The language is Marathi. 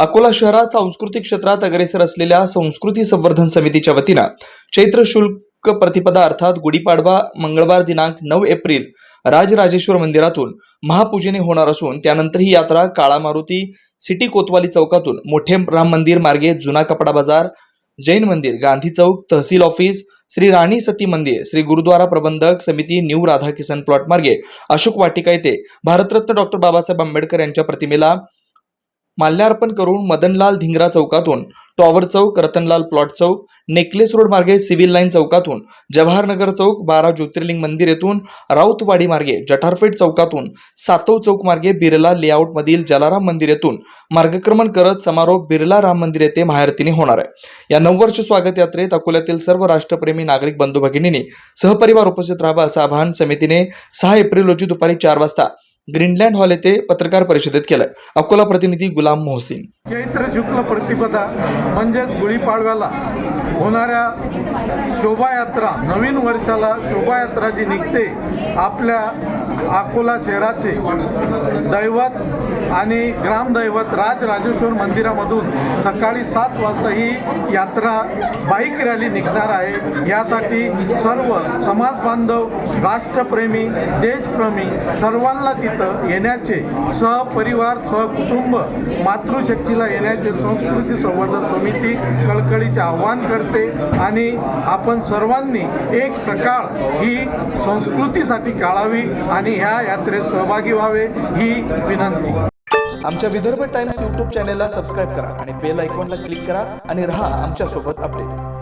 अकोला शहरात सांस्कृतिक क्षेत्रात अग्रेसर असलेल्या संस्कृती संवर्धन समितीच्या वतीनं चैत्र शुल्क प्रतिपदा अर्थात गुढीपाडवा मंगळवार दिनांक नऊ एप्रिल राजराजेश्वर मंदिरातून महापूजेने होणार असून त्यानंतर ही यात्रा काळा मारुती सिटी कोतवाली चौकातून मोठे राम मंदिर मार्गे जुना कपडा बाजार जैन मंदिर गांधी चौक तहसील ऑफिस श्री राणी सती मंदिर श्री गुरुद्वारा प्रबंधक समिती न्यू राधा किसन प्लॉट मार्गे अशोक वाटिका येथे भारतरत्न डॉक्टर बाबासाहेब आंबेडकर यांच्या प्रतिमेला माल्यार्पण करून मदनलाल धिंगरा चौकातून टॉवर चौक रतनलाल प्लॉट चौक नेकलेस रोड मार्गे सिव्हिल लाईन चौकातून जवाहरनगर चौक बारा ज्योतिर्लिंग मंदिर येथून राऊतवाडी मार्गे जठारफेट चौकातून सातव चौक मार्गे बिर्ला लेआउट मधील जलाराम मंदिर येथून मार्गक्रमण करत समारोप बिर्ला राम मंदिर येथे महाआरतीने होणार आहे. या नऊ वर्ष स्वागत यात्रेत अकोल्यातील सर्व राष्ट्रप्रेमी नागरिक बंधू भगिनींनी सहपरिवार उपस्थित राहावा असं आवाहन समितीने सहा एप्रिल रोजी दुपारी चार वाजता ग्रीनलँड हॉल येथे पत्रकार परिषदेत केलंय. अकोला प्रतिनिधी गुलाम मोहसिन. चैत्र शुक्ल प्रतिपदा म्हणजेच गुढीपाडव्याला होणाऱ्या शोभायात्रा नवीन वर्षाला शोभायात्रा जी निघते आपल्या अकोला शहराचे दैवत आणि ग्रामदैवत राजराजेश्वर मंदिरामधून सकाळी सात वाजता ही यात्रा बाईक रॅली निघणार आहे. यासाठी सर्व समाज बांधव राष्ट्रप्रेमी देशप्रेमी सर्वांना तिथं येण्याचे सहपरिवार सहकुटुंब मातृशक्तीला येण्याचे संस्कृती संवर्धन समिती कळकळीचे आव्हान करते आणि आपण सर्वांनी एक सकाळ ही संस्कृतीसाठी काढावी आणि आणि ह्या यात्रेत सहभागी व्हावे ही विनंती. आमच्या विदर्भ टाइम्स यूट्यूब चॅनेलला सबस्क्राईब करा आणि बेल आयकॉनला क्लिक करा आणि रहा आमच्यासोबत अपडेट.